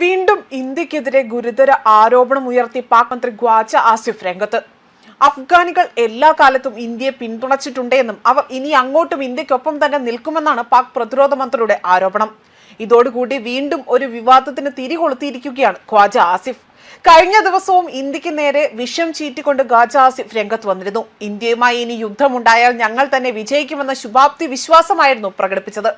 വീണ്ടും ഇന്ത്യക്കെതിരെ ഗുരുതര ആരോപണം ഉയർത്തി പാക് മന്ത്രി ഖ്വാജ ആസിഫ് രംഗത്ത്. അഫ്ഗാനികൾ എല്ലാ കാലത്തും ഇന്ത്യയെ പിന്തുണച്ചിട്ടുണ്ടെന്നും അവർ ഇനി അങ്ങോട്ടും ഇന്ത്യക്കൊപ്പം തന്നെ നിൽക്കുമെന്നാണ് പാക് പ്രതിരോധ മന്ത്രിയുടെ ആരോപണം. ഇതോടുകൂടി വീണ്ടും ഒരു വിവാദത്തിന് തിരികൊളുത്തിയിരിക്കുകയാണ് ഖ്വാജ ആസിഫ്. കഴിഞ്ഞ ദിവസവും ഇന്ത്യയ്ക്ക് നേരെ വിഷം ചീറ്റിക്കൊണ്ട് ഗാജ ആസിഫ് രംഗത്ത് വന്നിരുന്നു. ഇന്ത്യയുമായി ഇനി യുദ്ധമുണ്ടായാൽ ഞങ്ങൾ തന്നെ വിജയിക്കുമെന്ന ശുഭാപ്തി വിശ്വാസമായിരുന്നു പ്രകടിപ്പിച്ചത്.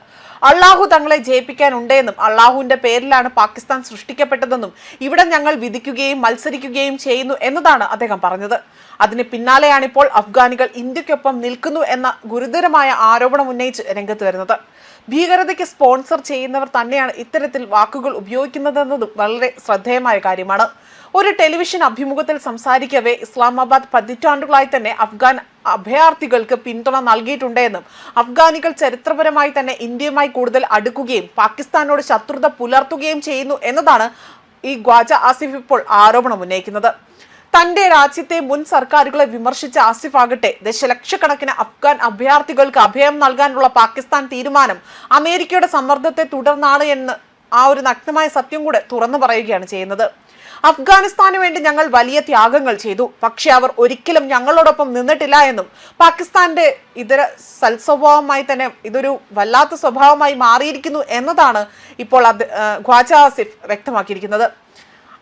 അള്ളാഹു തങ്ങളെ ജയിപ്പിക്കാനുണ്ടെന്നും അള്ളാഹുവിന്റെ പേരിലാണ് പാകിസ്ഥാൻ സൃഷ്ടിക്കപ്പെട്ടതെന്നും ഇവിടെ ഞങ്ങൾ വിധിക്കുകയും മത്സരിക്കുകയും ചെയ്യുന്നു എന്നതാണ് അദ്ദേഹം പറഞ്ഞത്. അതിന് പിന്നാലെയാണിപ്പോൾ അഫ്ഗാനികൾ ഇന്ത്യക്കൊപ്പം നിൽക്കുന്നു എന്ന ഗുരുതരമായ ആരോപണം ഉന്നയിച്ച് രംഗത്ത് വരുന്നത്. ഭീകരതയ്ക്ക് സ്പോൺസർ ചെയ്യുന്നവർ തന്നെയാണ് ഇത്തരത്തിൽ വാക്കുകൾ ഉപയോഗിക്കുന്നതെന്നതും വളരെ ശ്രദ്ധേയമായ കാര്യമാണ്. ഒരു ടെലിവിഷൻ അഭിമുഖത്തിൽ സംസാരിക്കവേ ഇസ്ലാമാബാദ് പതിറ്റാണ്ടുകളായി തന്നെ അഫ്ഗാൻ അഭയാർത്ഥികൾക്ക് പിന്തുണ നൽകിയിട്ടുണ്ടെന്നും അഫ്ഗാനികൾ ചരിത്രപരമായി തന്നെ ഇന്ത്യയുമായി കൂടുതൽ അടുക്കുകയും പാകിസ്ഥാനോട് ശത്രുത പുലർത്തുകയും ചെയ്യുന്നു എന്നതാണ് ഈ ഗ്വാജ ആസിഫ് ഇപ്പോൾ ആരോപണം ഉന്നയിക്കുന്നത്. തന്റെ രാജ്യത്തെ മുൻ സർക്കാരുകളെ വിമർശിച്ച ആസിഫ് ആകട്ടെ ദശലക്ഷക്കണക്കിന് അഫ്ഗാൻ അഭയാർത്ഥികൾക്ക് അഭയം നൽകാനുള്ള പാകിസ്ഥാൻ തീരുമാനം അമേരിക്കയുടെ സമ്മർദ്ദത്തെ തുടർന്നാണ് എന്ന് ആ ഒരു നഗ്നമായ സത്യം കൂടെ തുറന്നു പറയുകയാണ് ചെയ്യുന്നത്. അഫ്ഗാനിസ്ഥാനു വേണ്ടി ഞങ്ങൾ വലിയ ത്യാഗങ്ങൾ ചെയ്തു. പക്ഷെ അവർ ഒരിക്കലും ഞങ്ങളോടൊപ്പം നിന്നിട്ടില്ല എന്നും. പാകിസ്ഥാന്റെ ഇതര സൽസ്വഭാവമായി തന്നെ ഇതൊരു വല്ലാത്ത സ്വഭാവമായി മാറിയിരിക്കുന്നു എന്നതാണ് ഇപ്പോൾ അത് ഖ്വാജ ആസിഫ് വ്യക്തമാക്കിയിരിക്കുന്നത്.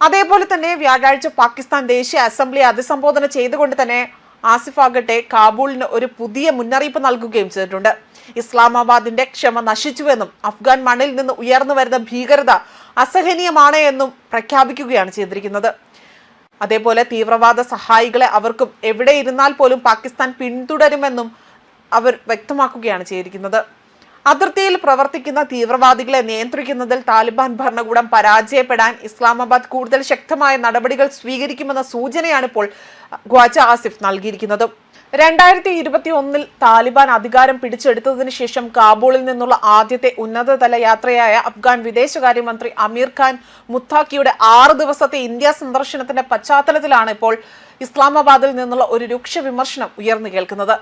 അതേപോലെ തന്നെ വ്യാഴാഴ്ച പാകിസ്ഥാൻ ദേശീയ അസംബ്ലി അഭിസംബോധന ചെയ്തുകൊണ്ട് തന്നെ ആസിഫ് ആകട്ടെ കാബൂളിന് ഒരു പുതിയ മുന്നറിയിപ്പ് നൽകുകയും ചെയ്തിട്ടുണ്ട്. ഇസ്ലാമാബാദിന്റെ ക്ഷമ നശിച്ചുവെന്നും അഫ്ഗാൻ മണ്ണിൽ നിന്ന് ഉയർന്നു വരുന്ന ഭീകരത അസഹനീയമാണ് എന്നും പ്രഖ്യാപിക്കുകയാണ് ചെയ്തിരിക്കുന്നത്. അതേപോലെ തീവ്രവാദ സഹായികളെ അവർക്കും എവിടെ ഇരുന്നാൽ പോലും പാകിസ്ഥാൻ പിന്തുടരുമെന്നും അവർ വ്യക്തമാക്കുകയാണ് ചെയ്തിരിക്കുന്നത്. അതിർത്തിയിൽ പ്രവർത്തിക്കുന്ന തീവ്രവാദികളെ നിയന്ത്രിക്കുന്നതിൽ താലിബാൻ ഭരണകൂടം പരാജയപ്പെടാൻ ഇസ്ലാമാബാദ് കൂടുതൽ ശക്തമായ നടപടികൾ സ്വീകരിക്കുമെന്ന സൂചനയാണ് ഇപ്പോൾ ഖ്വാജ ആസിഫ് നൽകിയിരിക്കുന്നത്. രണ്ടായിരത്തി ഇരുപത്തി ഒന്നിൽ താലിബാൻ അധികാരം പിടിച്ചെടുത്തതിന് ശേഷം കാബൂളിൽ നിന്നുള്ള ആദ്യത്തെ ഉന്നതതല യാത്രയായ അഫ്ഗാൻ വിദേശകാര്യമന്ത്രി അമീർ ഖാൻ മുത്താക്കിയുടെ ആറ് ദിവസത്തെ ഇന്ത്യ സന്ദർശനത്തിന്റെ പശ്ചാത്തലത്തിലാണ് ഇപ്പോൾ ഇസ്ലാമാബാദിൽ നിന്നുള്ള ഒരു രൂക്ഷ വിമർശനം ഉയർന്നു കേൾക്കുന്നത്.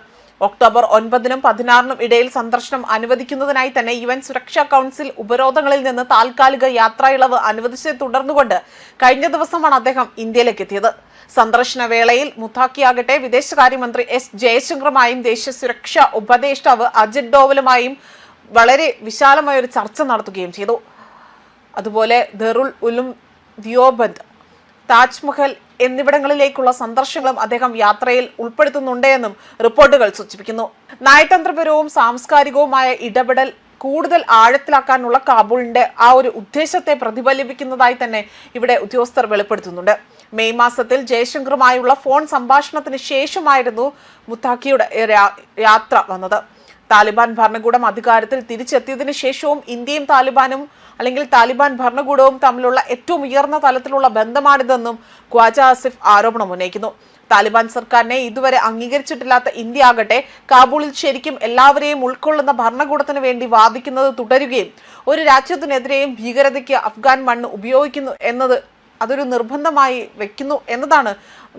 ഒക്ടോബർ ഒൻപതിനും പതിനാറിനും ഇടയിൽ സന്ദർശനം അനുവദിക്കുന്നതിനായി തന്നെ യു എൻ സുരക്ഷാ കൗൺസിൽ ഉപരോധങ്ങളിൽ നിന്ന് താൽക്കാലിക യാത്രാ ഇളവ് അനുവദിച്ചത് തുടർന്നുകൊണ്ട് കഴിഞ്ഞ ദിവസമാണ് അദ്ദേഹം ഇന്ത്യയിലേക്ക് എത്തിയത്. സന്ദർശന വേളയിൽ മുത്താക്കിയാകട്ടെ വിദേശകാര്യമന്ത്രി എസ് ജയശങ്കറുമായും ദേശീയ സുരക്ഷാ ഉപദേഷ്ടാവ് അജിത് ഡോവലുമായും വളരെ വിശാലമായ ഒരു ചർച്ച നടത്തുകയും ചെയ്തു. അതുപോലെ ദറുൽ ഉലും ദിയോബന്ദ് താജ്മഹൽ എന്നിവിടങ്ങളിലേക്കുള്ള സന്ദർശനങ്ങളും അദ്ദേഹം യാത്രയിൽ ഉൾപ്പെടുത്തുന്നുണ്ടെന്നും റിപ്പോർട്ടുകൾ സൂചിപ്പിക്കുന്നു. നയതന്ത്രപരവും സാംസ്കാരികവുമായ ഇടപെടൽ കൂടുതൽ ആഴത്തിലാക്കാനുള്ള കാബൂളിന്റെ ആ ഒരു ഉദ്ദേശത്തെ പ്രതിഫലിപ്പിക്കുന്നതായി തന്നെ ഇവിടെ ഉദ്യോഗസ്ഥർ വെളിപ്പെടുത്തുന്നുണ്ട്. മെയ് മാസത്തിൽ ജയശങ്കറുമായുള്ള ഫോൺ സംഭാഷണത്തിന് ശേഷമായിരുന്നു മുത്താക്കിയുടെ യാത്ര വന്നത്. താലിബാൻ ഭരണകൂടം അധികാരത്തിൽ തിരിച്ചെത്തിയതിനു ശേഷവും ഇന്ത്യയും താലിബാനും അല്ലെങ്കിൽ താലിബാൻ ഭരണകൂടവും തമ്മിലുള്ള ഏറ്റവും ഉയർന്ന തലത്തിലുള്ള ബന്ധമാണിതെന്നും ഖ്വാജ ആസിഫ് ആരോപണം ഉന്നയിക്കുന്നു. താലിബാൻ സർക്കാരിനെ ഇതുവരെ അംഗീകരിച്ചിട്ടില്ലാത്ത ഇന്ത്യ ആകട്ടെ കാബൂളിൽ ശരിക്കും എല്ലാവരെയും ഉൾക്കൊള്ളുന്ന ഭരണകൂടത്തിന് വേണ്ടി വാദിക്കുന്നത് തുടരുകയും ഒരു രാജ്യത്തിനെതിരെയും ഭീകരതയ്ക്ക് അഫ്ഗാൻ മണ്ണ് ഉപയോഗിക്കുന്നു എന്നത് അതൊരു നിർബന്ധമായി വെക്കുന്നു എന്നതാണ്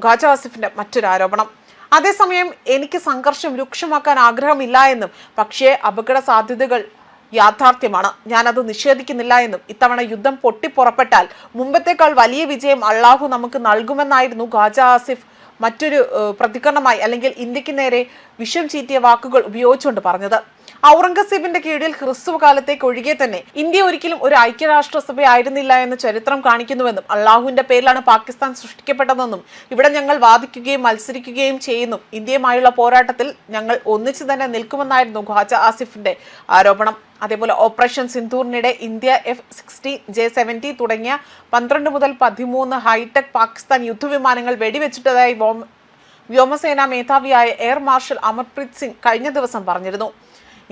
ഖാജ ആസിഫിന്റെ മറ്റൊരു ആരോപണം. അതേസമയം എനിക്ക് സംഘർഷം രൂക്ഷമാക്കാൻ ആഗ്രഹമില്ല എന്നും പക്ഷേ അപകട സാധ്യതകൾ യാഥാർത്ഥ്യമാണ്. ഞാനത് നിഷേധിക്കുന്നില്ല എന്നും ഇത്തവണ യുദ്ധം പൊട്ടിപ്പുറപ്പെട്ടാൽ മുമ്പത്തേക്കാൾ വലിയ വിജയം അള്ളാഹു നമുക്ക് നൽകുമെന്നായിരുന്നു ഖാജ ആസിഫ് മറ്റൊരു പ്രതികരണമായി അല്ലെങ്കിൽ ഇന്ത്യയ്ക്ക് നേരെ വിഷം ചീറ്റിയ വാക്കുകൾ ഉപയോഗിച്ചുകൊണ്ട് പറഞ്ഞത്. ഔറംഗസീബിന്റെ കീഴിൽ ക്രിസ്തു കാലത്തേക്ക് ഒഴികെ തന്നെ ഇന്ത്യ ഒരിക്കലും ഒരു ഐക്യരാഷ്ട്രസഭ ആയിരുന്നില്ല എന്ന് ചരിത്രം കാണിക്കുന്നുവെന്നും അള്ളാഹുവിന്റെ പേരിലാണ് പാകിസ്ഥാൻ സൃഷ്ടിക്കപ്പെട്ടതെന്നും ഇവിടെ ഞങ്ങൾ വാദിക്കുകയും മത്സരിക്കുകയും ചെയ്യുന്നു. ഇന്ത്യയുമായുള്ള പോരാട്ടത്തിൽ ഞങ്ങൾ ഒന്നിച്ചു തന്നെ നിൽക്കുമെന്നായിരുന്നു ഖ്വാജ ആസിഫിന്റെ ആരോപണം. അതേപോലെ operation സിന്ധൂറിനിടെ India F sixty J seventy തുടങ്ങിയ പന്ത്രണ്ട് മുതൽ പതിമൂന്ന് ഹൈടെക് പാകിസ്ഥാൻ യുദ്ധവിമാനങ്ങൾ വെടിവെച്ചിട്ടതായി വ്യോമസേനാ മേധാവിയായ എയർ മാർഷൽ അമർപ്രീത് സിംഗ് കഴിഞ്ഞ ദിവസം പറഞ്ഞിരുന്നു.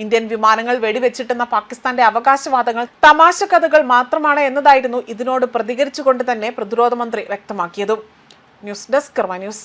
ഇന്ത്യൻ വിമാനങ്ങൾ വെടിവെച്ചിട്ടെന്ന പാകിസ്ഥാന്റെ അവകാശവാദങ്ങൾ തമാശ കഥകൾ മാത്രമാണ് എന്നതായിരുന്നു ഇതിനോട് പ്രതികരിച്ചുകൊണ്ട് തന്നെ പ്രതിരോധ മന്ത്രി വ്യക്തമാക്കിയതും. News desk news.